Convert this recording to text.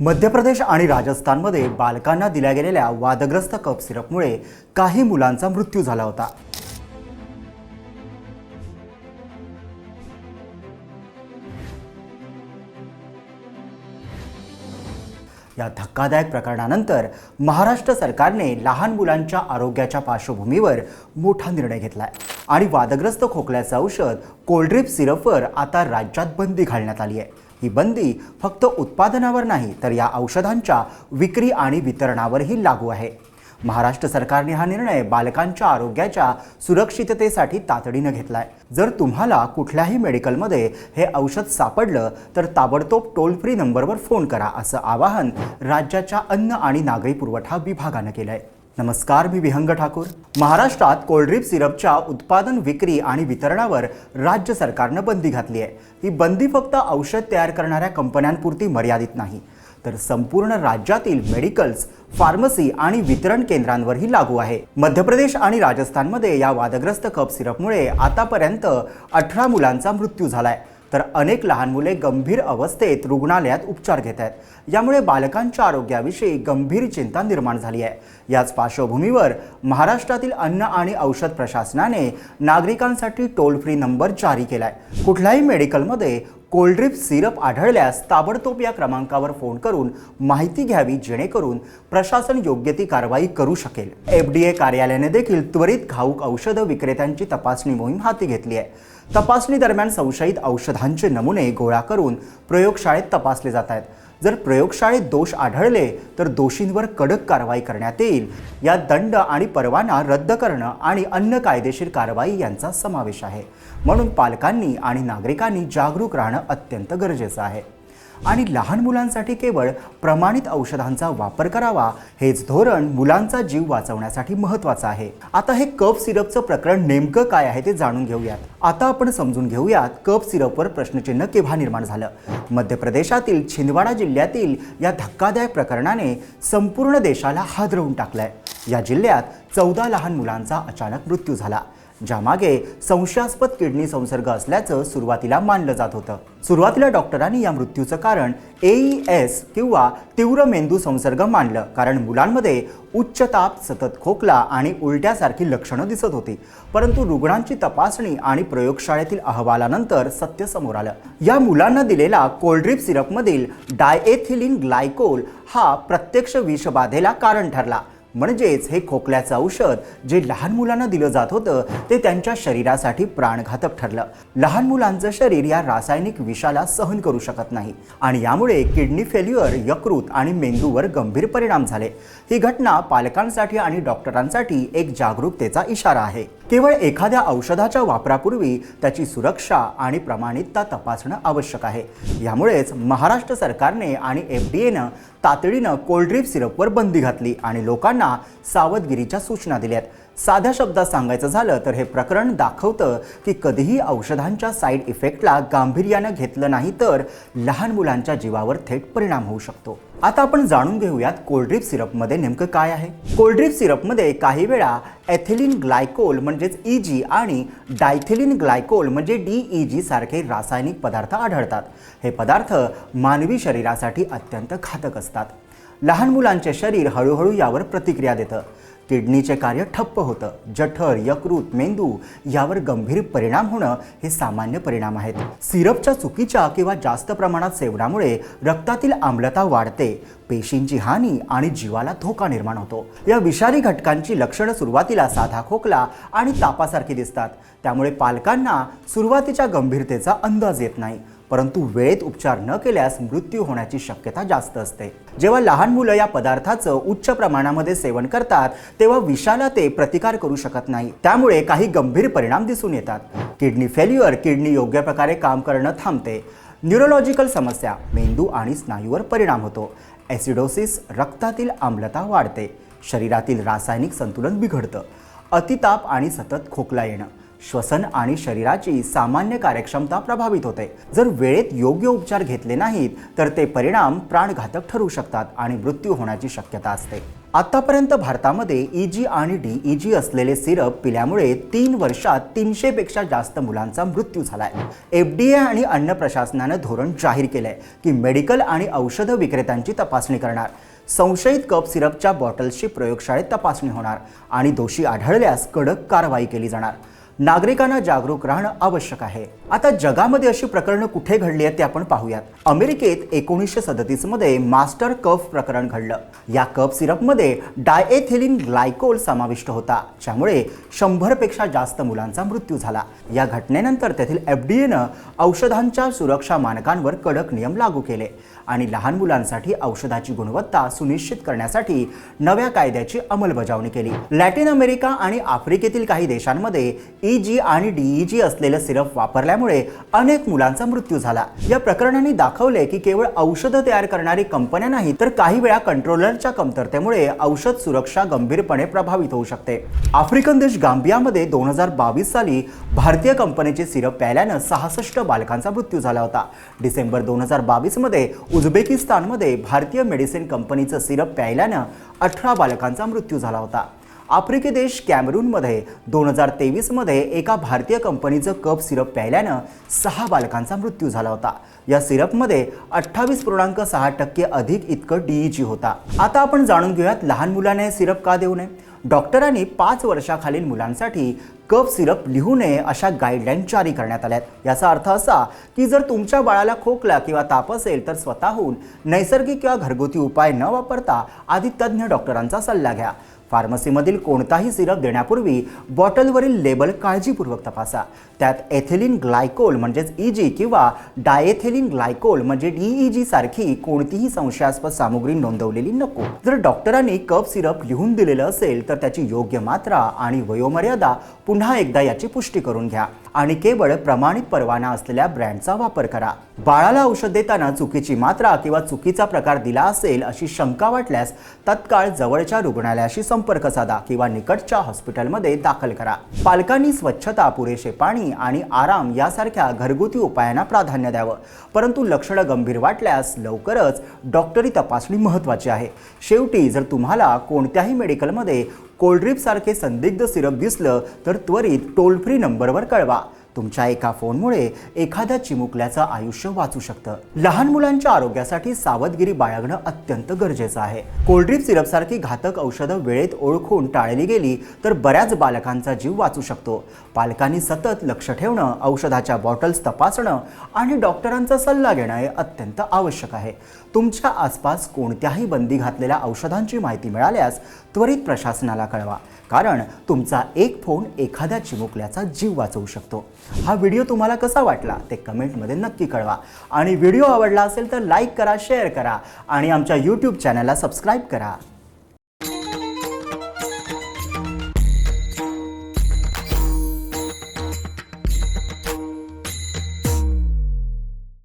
मध्य प्रदेश आणि राजस्थानमध्ये बालकांना दिल्या गेलेल्या वादग्रस्त कप सिरपमुळे काही मुलांचा मृत्यू झाला होता. या धक्कादायक प्रकरणानंतर महाराष्ट्र सरकारने लहान मुलांच्या आरोग्याच्या पार्श्वभूमीवर मोठा निर्णय घेतलाय आणि वादग्रस्त खोकल्याचं औषध कोल्ड्रिप सिरपवर आता राज्यात बंदी घालण्यात आली आहे. ही बंदी फक्त उत्पादनावर नाही तर या औषधांच्या विक्री आणि वितरणावरही लागू आहे. महाराष्ट्र सरकारने हा निर्णय बालकांच्या आरोग्याच्या सुरक्षिततेसाठी तातडीनं घेतलाय. जर तुम्हाला कुठल्याही मेडिकलमध्ये हे औषध सापडलं तर ताबडतोब टोल फ्री नंबरवर फोन करा असं आवाहन राज्याच्या अन्न आणि नागरी पुरवठा विभागानं केलंय. नमस्कार मी विहंग ठाकूर. महाराष्ट्रात कोल्ड्रीप सिरपच्या उत्पादन विक्री आणि वितरणावर राज्य सरकारनं बंदी घातली आहे. ही बंदी फक्त औषध तयार करणाऱ्या कंपन्यांपुरती मर्यादित नाही तर संपूर्ण राज्यातील मेडिकल्स फार्मसी आणि वितरण केंद्रांवरही लागू आहे. मध्य प्रदेश आणि राजस्थानमध्ये या वादग्रस्त कप सिरपमुळे आतापर्यंत अठरा मुलांचा मृत्यू झालाय. तर अनेक लहान मुले गंभीर अवस्थेत रुग्णालयात उपचार घेत आहेत. यामुळे बालकांच्या आरोग्याविषयी गंभीर चिंता निर्माण झाली आहे. याच पार्श्वभूमीवर महाराष्ट्रातील अन्न आणि औषध प्रशासनाने नागरिकांसाठी टोल फ्री नंबर जारी केला आहे कुठल्याही मेडिकलमध्ये कोल्ड्रिप सिरप आढळल्यास ताबडतोब या क्रमांकावर फोन करून माहिती घ्यावी जेणेकरून प्रशासन योग्य ती कारवाई करू शकेल. एफ डी ए कार्यालयाने देखील त्वरित घाऊक औषधं विक्रेत्यांची तपासणी मोहीम हाती घेतली आहे. तपासणी दरम्यान संशयित औषधांचे नमुने गोळा करून प्रयोगशाळेत तपासले जात आहेत. जर प्रयोगशाळेत दोष आढळले तर दोषींवर कडक कारवाई करण्यात येईल. यात दंड आणि परवाना रद्द करणं आणि अन्य कायदेशीर कारवाई यांचा समावेश आहे. म्हणून पालकांनी आणि नागरिकांनी जागरूक राहणं अत्यंत गरजेचं आहे. आणि लहान मुलांसाठी केवळ प्रमाणित औषधांचा वापर करावा हेच धोरण मुलांचा जीव वाचवण्यासाठी महत्त्वाचं आहे. आता हे कप सिरपचं प्रकरण नेमकं काय आहे ते जाणून घेऊयात. आता आपण समजून घेऊयात कप सिरपवर प्रश्नचिन्ह केव्हा निर्माण झालं. मध्य प्रदेशातील छिंदवाडा जिल्ह्यातील या धक्कादायक प्रकरणाने संपूर्ण देशाला हादरवून टाकलाय. या जिल्ह्यात चौदा लहान मुलांचा अचानक मृत्यू झाला. ज्यामागे संशयास्पद किडनी संसर्ग असल्याचं सुरुवातीला मानलं जात होतं. सुरुवातीला डॉक्टरांनी या मृत्यूचं कारण एई एस किंवा तीव्र मेंदू संसर्ग मानलं कारण मुलांमध्ये उच्च ताप सतत खोकला आणि उलट्यासारखी लक्षणं दिसत होती. परंतु रुग्णांची तपासणी आणि प्रयोगशाळेतील अहवालानंतर सत्य समोर आलं. या मुलांना दिलेला कोल्ड्रिप सिरपमधील डायएथिलिन ग्लायकोल हा प्रत्यक्ष विषबाधेला कारण ठरला. म्हणजेच हे खोकल्याचं औषध जे लहान मुलांना दिलं जात होतं ते त्यांच्या शरीरासाठी प्राणघातक ठरलं. लहान मुलांचं शरीर या रासायनिक विषाला सहन करू शकत नाही आणि यामुळे किडनी फेल्युअर यकृत आणि मेंदूवर गंभीर परिणाम झाले. ही घटना पालकांसाठी आणि डॉक्टरांसाठी एक जागरूकतेचा इशारा आहे. केवळ एखाद्या औषधाच्या वापरापूर्वी त्याची सुरक्षा आणि प्रमाणितता तपासणं आवश्यक आहे. यामुळेच महाराष्ट्र सरकारने आणि एफ डी एनं तातडीनं कोल्ड्रीप सिरपवर बंदी घातली आणि लोकांना सावधगिरीच्या सूचना दिल्यात साध्या शब्दात सांगायचं झालं तर हे प्रकरण दाखवतं की कधीही औषधांच्या साईड इफेक्टला गांभीर्यानं घेतलं नाही तर लहान मुलांच्या जीवावर थेट परिणाम होऊ शकतो. आता आपण जाणून घेऊयात कोल्ड्रिप सिरपमध्ये नेमकं काय आहे. कोल्ड्रिप सिरपमध्ये काही वेळा एथिलिन ग्लायकोल म्हणजेच ई जी आणि डायथिलिन ग्लायकोल म्हणजे डी ई जी सारखे रासायनिक पदार्थ आढळतात. हे पदार्थ मानवी शरीरासाठी अत्यंत घातक असतात. लहान मुलांचे शरीर हळूहळू यावर प्रतिक्रिया देतं. किडनीचे कार्य ठप्प होतं. जठर यकृत मेंदू यावर गंभीर परिणाम होणं हे सामान्य परिणाम आहेत. सिरपच्या चुकीच्या किंवा जास्त प्रमाणात सेवनामुळे रक्तातील आम्लता वाढते पेशींची हानी आणि जीवाला धोका निर्माण होतो. या विषारी घटकांची लक्षणं सुरुवातीला साधा खोकला आणि तापासारखी दिसतात. त्यामुळे पालकांना सुरुवातीच्या गंभीरतेचा अंदाज येत नाही. परंतु वेळेत उपचार न केल्यास मृत्यू होण्याची शक्यता जास्त असते. जेव्हा लहान मुलं या पदार्थाचं उच्च प्रमाणामध्ये सेवन करतात तेव्हा विषाला ते प्रतिकार करू शकत नाही. त्यामुळे काही गंभीर परिणाम दिसून येतात. किडनी फेल्युअर किडनी योग्य प्रकारे काम करणं थांबते. न्यूरोलॉजिकल समस्या मेंदू आणि स्नायूवर परिणाम होतो. ॲसिडोसिस रक्तातील आम्लता वाढते. शरीरातील रासायनिक संतुलन बिघडतं. अतिताप आणि सतत खोकला येणं. श्वसन आणि शरीराची सामान्य कार्यक्षमता प्रभावित होते. जर वेळेत योग्य उपचार घेतले नाहीत तर ते परिणाम प्राणघातक ठरू शकतात आणि मृत्यू होण्याची शक्यता असते. आतापर्यंत भारतामध्ये ई जी आणि डी ई जी असलेले सिरप पिल्यामुळे तीन वर्षात तीनशेपेक्षा जास्त मुलांचा मृत्यू झालाय. एफ डी ए आणि अन्न प्रशासनानं धोरण जाहीर केलंय की मेडिकल आणि औषध विक्रेत्यांची तपासणी करणार. संशयित कप सिरपच्या बॉटल्सची प्रयोगशाळेत तपासणी होणार आणि दोषी आढळल्यास कडक कारवाई केली जाणार. नागरिकांना जागरूक राहणं आवश्यक आहे. आता जगामध्ये अशी प्रकरणं कुठे घडली आहेत ते आपण पाहूयात. अमेरिकेत एकोणीसशे सदतीसमध्ये मास्टर कफ प्रकरण घडलं. या कफ सिरपमध्ये डायएथिलिन ग्लायकोल समाविष्ट होता ज्यामुळे शंभरपेक्षा जास्त मुलांचा मृत्यू झाला. या घटनेनंतर तेथील एफ डी एनं औषधांच्या सुरक्षा मानकांवर कडक नियम लागू केले आणि लहान मुलांसाठी औषधाची गुणवत्ता सुनिश्चित करण्यासाठी नव्या कायद्याची अंमलबजावणी केली. लॅटिन अमेरिका आणि आफ्रिकेतील काही देशांमध्ये ई जी आणि डीईजी असलेलं सिरप वापरल्यामुळे अनेक मुलांचा मृत्यू झाला. या प्रकरणाने दाखवले की केवळ औषधं तयार करणारी कंपन्या नाही तर काही वेळा कंट्रोलरच्या कमतरतेमुळे औषध सुरक्षा गंभीरपणे प्रभावित होऊ शकते. आफ्रिकन देश गांबियामध्ये दोन हजार बावीस साली भारतीय कंपनीचे सिरप प्यायल्यानं सहासष्ट बालकांचा मृत्यू झाला होता. डिसेंबर दोन हजार बावीसमध्ये उझबेकिस्तानमध्ये भारतीय मेडिसिन कंपनीचं सिरप प्यायल्यानं अठरा बालकांचा मृत्यू झाला होता. आफ्रिकी देश कॅमरूनमध्ये दोन हजार तेवीसमध्ये एका भारतीय कंपनीचं कप सिरप प्यायल्यानं सहा बालकांचा मृत्यू झाला होता. या सिरपमध्ये अठ्ठावीस पूर्णांक सहा टक्के अधिक इतकं डीईजी होता. आता आपण जाणून घेऊयात लहान मुलांना सिरप का देऊ नये? डॉक्टरांनी पाच वर्षाखालील मुलांसाठी कफ सिरप लिहू नये अशा गाईडलाईन जारी करण्यात आल्या आहेत याचा अर्थ असा की जर तुमच्या बाळाला खोकला किंवा ताप असेल तर स्वतःहून नैसर्गिक किंवा घरगुती उपाय न वापरता आधी तज्ज्ञ डॉक्टरांचा सल्ला घ्या. फार्मसीमधील कोणताही सिरप देण्यापूर्वी बॉटलवरील लेबल काळजीपूर्वक तपासा. त्यात एथिलिन ग्लायकोल म्हणजेच इजी किंवा डायएथिलिन ग्लायकोल म्हणजे डीईजी सारखी कोणतीही संशयास्पद सामुग्री नोंदवलेली नको. जर डॉक्टरांनी कप सिरप लिहून दिलेलं असेल तर त्याची योग्य मात्रा आणि वयोमर्यादा पुन्हा एकदा याची पुष्टी करून घ्या. आणि केवळ प्रमाणित परवाना असलेल्या ब्रँडचा वापर करा. बाळाला औषध देताना चुकीची मात्रा किंवा चुकीचा प्रकार दिला असेल अशी शंका वाटल्यास तत्काळ जवळच्या रुग्णालयाशी संपर्क साधा किंवा निकटच्या हॉस्पिटलमध्ये दाखल करा. पालकांनी स्वच्छता पुरेसे पाणी आणि आराम यासारख्या घरगुती उपायांना प्राधान्य द्यावं. परंतु लक्षणं गंभीर वाटल्यास लवकरच डॉक्टरी तपासणी महत्त्वाची आहे. शेवटी जर तुम्हाला कोणत्याही मेडिकलमध्ये कोल्ड्रिपसारखे संदिग्ध सिरप दिसलं तर त्वरित टोल फ्री नंबरवर कळवा. तुमच्या एका फोनमुळे एखाद्या चिमुकल्याचं आयुष्य वाचू शकतं. लहान मुलांच्या आरोग्यासाठी सावधगिरी बाळगणं अत्यंत गरजेचं आहे. कोल्ड्रिप सिरपसारखी घातक औषधं वेळेत ओळखून टाळली गेली तर बऱ्याच बालकांचा जीव वाचू शकतो. पालकांनी सतत लक्ष ठेवणं औषधाच्या बॉटल्स तपासणं आणि डॉक्टरांचा सल्ला घेणं हे अत्यंत आवश्यक आहे. तुमच्या आसपास कोणत्याही बंदी घातलेल्या औषधांची माहिती मिळाल्यास त्वरित प्रशासनाला कळवा. कारण तुमचा एक फोन एखाद्या चिमुकल्याचा जीव वाचवू शकतो. हा व्हिडिओ तुम्हाला कसा वाटला ते कमेंटमध्ये नक्की कळवा. आणि व्हिडिओ आवडला असेल तर लाईक करा शेअर करा आणि आमच्या यूट्यूब चॅनलला सबस्क्राईब करा.